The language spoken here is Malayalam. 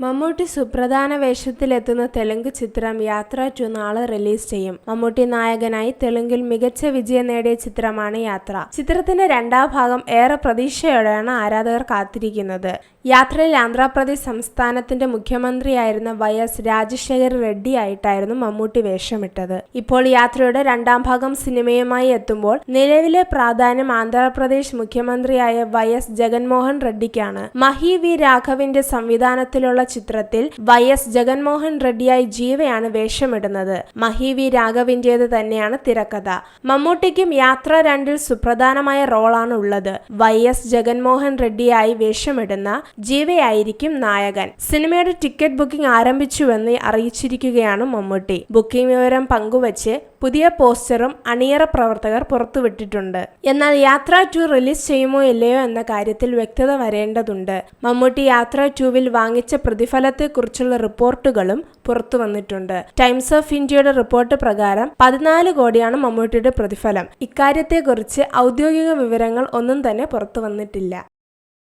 മമ്മൂട്ടി സുപ്രധാന വേഷത്തിലെത്തുന്ന തെലുങ്ക് ചിത്രം യാത്ര ടു നാളെ റിലീസ് ചെയ്യും. മമ്മൂട്ടി നായകനായി തെലുങ്കിൽ മികച്ച വിജയം നേടിയ ചിത്രമാണ് യാത്ര. ചിത്രത്തിന്റെ രണ്ടാം ഭാഗം ഏറെ പ്രതീക്ഷയോടെയാണ് ആരാധകർ കാത്തിരിക്കുന്നത്. യാത്രയിൽ ആന്ധ്രാപ്രദേശ് സംസ്ഥാനത്തിന്റെ മുഖ്യമന്ത്രിയായിരുന്ന വൈ എസ് രാജശേഖർ റെഡ്ഡി ആയിട്ടായിരുന്നു മമ്മൂട്ടി വേഷമിട്ടത്. ഇപ്പോൾ യാത്രയുടെ രണ്ടാം ഭാഗം സിനിമയുമായി എത്തുമ്പോൾ നിലവിലെ പ്രാധാന്യം ആന്ധ്രാപ്രദേശ് മുഖ്യമന്ത്രിയായ വൈ എസ് ജഗൻമോഹൻ റെഡ്ഡിക്കാണ്. മഹി വി രാഘവിന്റെ സംവിധാനത്തിലുള്ള ചിത്രത്തിൽ വൈ എസ് ജഗൻമോഹൻ റെഡ്ഡിയായി ജീവയാണ് വേഷമിടുന്നത്. മഹി വി രാഘവിന്റേത് തന്നെയാണ് തിരക്കഥ. മമ്മൂട്ടിക്കും യാത്ര രണ്ടിൽ സുപ്രധാനമായ റോളാണ് ഉള്ളത്. വൈ എസ് ജഗൻമോഹൻ റെഡ്ഡിയായി വേഷമിടുന്ന ജീവയായിരിക്കും നായകൻ. സിനിമയുടെ ടിക്കറ്റ് ബുക്കിംഗ് ആരംഭിച്ചുവെന്ന് അറിയിച്ചിരിക്കുകയാണ് മമ്മൂട്ടി. ബുക്കിംഗ് വിവരം പങ്കുവച്ച് പുതിയ പോസ്റ്ററും അണിയറ പ്രവർത്തകർ പുറത്തുവിട്ടിട്ടുണ്ട്. എന്നാൽ യാത്ര ടു റിലീസ് ചെയ്യുമോ ഇല്ലയോ എന്ന കാര്യത്തിൽ വ്യക്തത വരേണ്ടതുണ്ട്. മമ്മൂട്ടി യാത്ര ടുവിൽ വാങ്ങിച്ച പ്രതിഫലത്തെക്കുറിച്ചുള്ള റിപ്പോർട്ടുകളും പുറത്തു വന്നിട്ടുണ്ട്. ടൈംസ് ഓഫ് ഇന്ത്യയുടെ റിപ്പോർട്ട് പ്രകാരം പതിനാല് കോടിയാണ് മമ്മൂട്ടിയുടെ പ്രതിഫലം. ഇക്കാര്യത്തെക്കുറിച്ച് ഔദ്യോഗിക വിവരങ്ങൾ ഒന്നും തന്നെ പുറത്തു വന്നിട്ടില്ല.